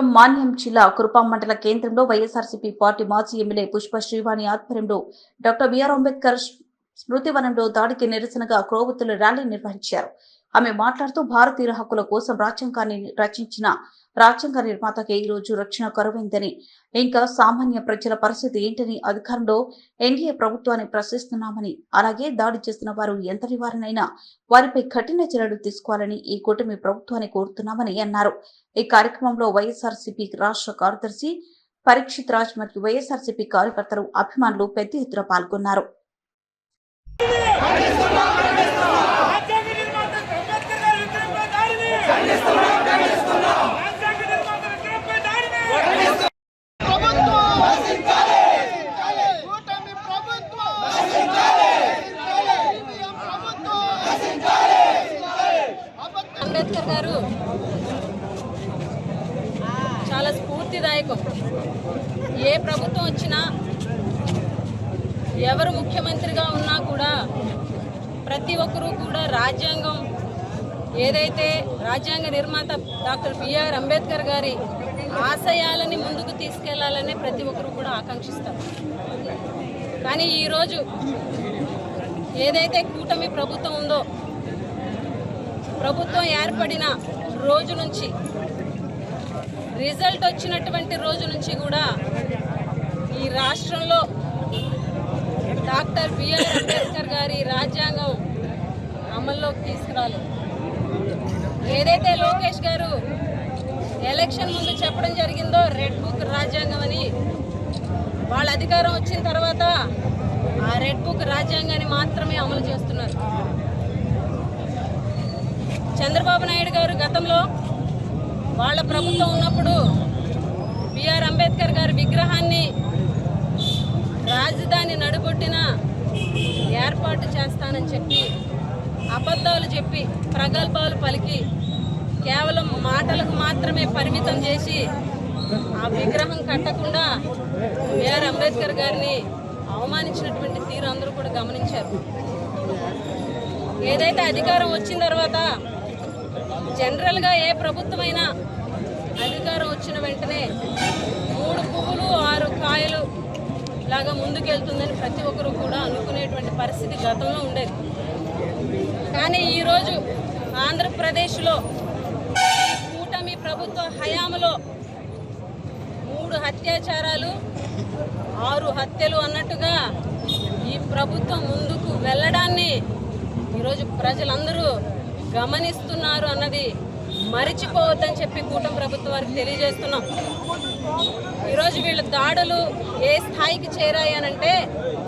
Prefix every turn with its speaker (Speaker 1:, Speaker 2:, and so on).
Speaker 1: మాన్యం జిల్లా కురుపాం మండల కేంద్రంలో వైఎస్ఆర్సీపీ పార్టీ మాజీ ఎమ్మెల్యే పుష్ప శ్రీవాణి ఆధ్వర్యంలో డాక్టర్ బిఆర్ అంబేద్కర్ స్మృతి వనంలో దాడికి నిరసనగా క్రోవత్తుల ర్యాలీ నిర్వహించారు. ఆమె మాట్లాడుతూ భారతీయుల హక్కుల కోసం రాజ్యాంగాన్ని రచించిన రాజ్యాంగ నిర్మాతకి ఈ రోజు రక్షణ కరువైందని. ఇంకా సామాన్య ప్రజల పరిస్థితి ఏంటని అధికారంలో ఎన్డీఏ ప్రభుత్వాన్ని ప్రశ్నిస్తున్నామని అలాగే దాడి చేస్తున్న వారు ఎంతటి వారినైనా వారిపై కఠిన చర్యలు తీసుకోవాలని ఈ కూటమి ప్రభుత్వాన్ని కోరుతున్నామని అన్నారు. ఈ కార్యక్రమంలో వైఎస్ఆర్సీపీ రాష్ట్ర కార్యదర్శి పరీక్షిత్ రాజ్ మరియు వైఎస్ఆర్సీపీ కార్యకర్తలు అభిమానులు పెద్ద ఎత్తున పాల్గొన్నారు
Speaker 2: రాజ్యాంగ నిర్మాత అంబేద్కర్ గారి విగ్రహంపై దాడిని రాజ్యాంగ నిర్మాత విగ్రహంపై దాడిని
Speaker 3: ప్రభుత్వం కూటమి ప్రభుత్వం ఈవీఎం ప్రభుత్వం అబద్ధ
Speaker 4: అంబేద్కర్ గారు. చాలా స్ఫూర్తిదాయకం. ఏ ప్రభుత్వం వచ్చినా ఎవరు ముఖ్యమంత్రిగా ఉన్నా కూడా ప్రతి ఒక్కరూ కూడా రాజ్యాంగం ఏదైతే రాజ్యాంగ నిర్మాత డాక్టర్ బిఆర్ అంబేద్కర్ గారి ఆశయాలని ముందుకు తీసుకెళ్ళాలని ప్రతి ఒక్కరూ కూడా ఆకాంక్షిస్తారు. కానీ ఈరోజు ఏదైతే కూటమి ప్రభుత్వం ఉందో ప్రభుత్వం ఏర్పడిన రోజు నుంచి రిజల్ట్ వచ్చినటువంటి రోజు నుంచి కూడా ఈ రాష్ట్రంలో డాక్టర్ బిఆర్ అంబేద్కర్ గారి రాజ్యాంగం అమల్లోకి తీసుకురాలి. ఏదైతే లోకేష్ గారు ఎలక్షన్ ముందు చెప్పడం జరిగిందో రెడ్ బుక్ రాజ్యాంగం అని వాళ్ళ అధికారం వచ్చిన తర్వాత ఆ రెడ్ బుక్ రాజ్యాంగాన్ని మాత్రమే అమలు చేస్తున్నారు. చంద్రబాబు నాయుడు గారు గతంలో వాళ్ళ ప్రభుత్వం ఉన్నప్పుడు బిఆర్ అంబేద్కర్ గారి విగ్రహాన్ని రాజధాని నడుబొట్టిన ఏర్పాటు చేస్తానని చెప్పి అబద్ధాలు చెప్పి ప్రగల్భాలు పలికి కేవలం మాటలకు మాత్రమే పరిమితం చేసి ఆ విగ్రహం కట్టకుండా బిఆర్ అంబేద్కర్ గారిని అవమానించినటువంటి తీరు అందరూ కూడా గమనించారు. ఏదైతే అధికారం వచ్చిన తర్వాత జనరల్గా ఏ ప్రభుత్వమైనా అధికారం వచ్చిన వెంటనే మూడు పువ్వులు ఆరు కాయలు లాగా ముందుకెళ్తుందని ప్రతి ఒక్కరు కూడా అనుకునేటువంటి పరిస్థితి గతంలో ఉండేది. కానీ ఈరోజు ఆంధ్రప్రదేశ్లో ఈ కూటమి ప్రభుత్వ హయాంలో మూడు అత్యాచారాలు ఆరు హత్యలు అన్నట్టుగా ఈ ప్రభుత్వం ముందుకు వెళ్ళడాన్ని ఈరోజు ప్రజలందరూ గమనిస్తున్నారు అన్నది మరిచిపోవద్దని చెప్పి కూటమి ప్రభుత్వం వారికి తెలియజేస్తున్నాం. ఈరోజు వీళ్ళ దాడులు ఏ స్థాయికి చేరాయి అనంటే